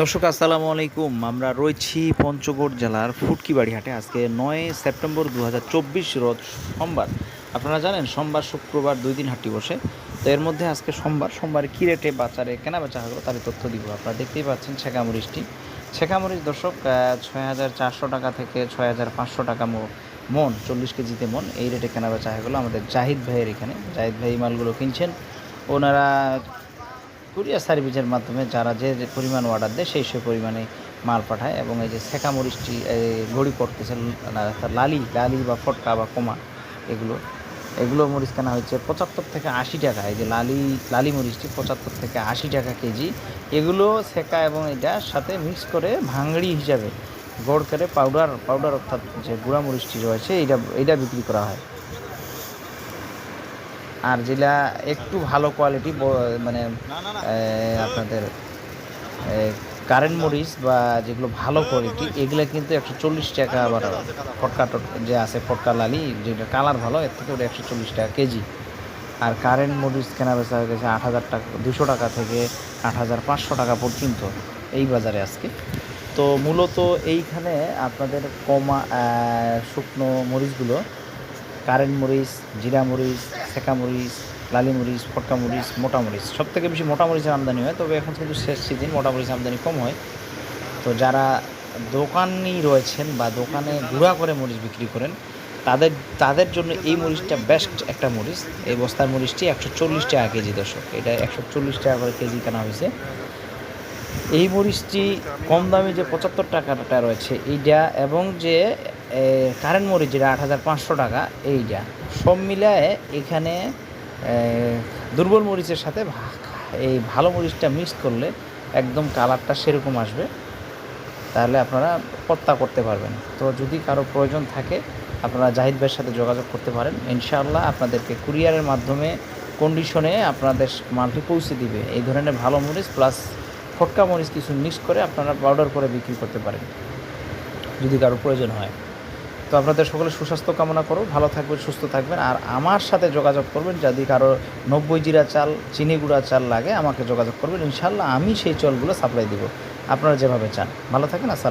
দর্শক, আসসালামু আলাইকুম। আমরা রয়েছি পঞ্চগড় জেলার ফুটকিবাড়ি হাটে আজকে নয় সেপ্টেম্বর দু রোজ সোমবার। আপনারা জানেন, সোমবার, শুক্রবার দুই দিন হাটটি বসে। তো এর মধ্যে আজকে সোমবার সোমবার কী রেটে বাজারে কেনা বেচা হলো তার তথ্য দিব। আপনারা দেখতেই পাচ্ছেন ছেঁকামরিচটি ছেঁকামরিচ দর্শক ছয় হাজার চারশো টাকা থেকে ছয় হাজার পাঁচশো টাকা মন, চল্লিশ কেজিতে মন এই রেটে কেনা বেচা হয়ে গেলো আমাদের জাহিদ ভাইয়ের এখানে। জাহিদ ভাই মালগুলো কিনছেন। ওনারা কুরিয়ার সার্ভিসের মাধ্যমে যারা যে পরিমাণ অর্ডার দেয় সেই সেই পরিমাণে মাল পাঠায় এবং এই যে শেখা মরিচটি গড়ি পড়তেছে লালি লালি বা ফটকা বা কমা, এগুলো। এগুলো মরিচ কেনা হচ্ছে পঁচাত্তর থেকে আশি টাকা। এই যে লালি লালি মরিচটি পঁচাত্তর থেকে আশি টাকা কেজি। এগুলো শেখা এবং এটার সাথে মিক্স করে ভাঙড়ি হিসাবে গড় করে পাউডার পাউডার অর্থাৎ যে গুঁড়া মরিচটি রয়েছে, এইটা এইটা বিক্রি করা হয়। আর যেটা একটু ভালো কোয়ালিটি মানে আপনাদের কারেন্ট মরিচ বা যেগুলো ভালো কোয়ালিটি এগুলো কিন্তু একশো চল্লিশ টাকা আবার ফটকা যে আছে ফটকা লালি, যেটা কালার ভালো, এর থেকে ওটা একশো চল্লিশ টাকা কেজি। আর কারেন্ট মরিচ কেনা বেচা হয়ে গেছে আট হাজার টাকা, দুশো টাকা থেকে আট হাজার পাঁচশো টাকা পর্যন্ত এই বাজারে আজকে। তো মূলত এইখানে আপনাদের কমা শুকনো মরিচগুলো কারেন্ট মরিচ, জিরা মরিচ, সেকা মরিচ, লালি মরিচ, ফটকা মরিচ, মোটা মরিচ। সব থেকে বেশি মোটা মরিচের আমদানি হয়, তবে এখন কিন্তু শেষ সিজন মোটা মরিচের আমদানি কম হয়। তো যারা দোকানি রয়েছেন বা দোকানে গুঁড়া করে মরিচ বিক্রি করেন, তাদের তাদের জন্য এই মরিচটা বেস্ট একটা মরিচ। এই বস্তার মরিচটি একশো চল্লিশ টাকা কেজি দর্শক। এটা একশো চল্লিশ টাকা করে কেজি কেনা হয়েছে। এই মরিচটি কম দামে যে পঁচাত্তর টাকাটা রয়েছে, এইটা এবং যে কারেন্ট মরিচ যেটা আট হাজার পাঁচশো টাকা, এইটা। সব মিলায় এখানে দুর্বল মরিচের সাথে এই ভালো মরিচটা মিক্স করলে একদম কালারটা সেরকম আসবে। তাহলে আপনারা পত্তা করতে পারবেন। তো যদি কারও প্রয়োজন থাকে, আপনারা জাহিদ ভাইয়ের সাথে যোগাযোগ করতে পারেন। ইনশাআল্লাহ আপনাদেরকে কুরিয়ারের মাধ্যমে কন্ডিশনে আপনাদের মালটি পৌঁছে দিবে। এই ধরনের ভালো মরিচ প্লাস ফটকা মরিচ কিছু মিক্স করে আপনারা পাউডার করে বিক্রি করতে পারেন। যদি কারও প্রয়োজন হয়। তো আপনাদের সকলে সুস্বাস্থ্য কামনা করো, ভালো থাকবেন, সুস্থ থাকবেন। আর আমার সাথে যোগাযোগ করবেন যদি কারও নব্বই জিরা চাল, চিনি গুঁড়া চাল লাগে, আমাকে যোগাযোগ করবেন। ইনশাল্লাহ আমি সেই চালগুলো সাপ্লাই দিব। আপনারা যেভাবে চান। ভালো থাকেন, আসসালাম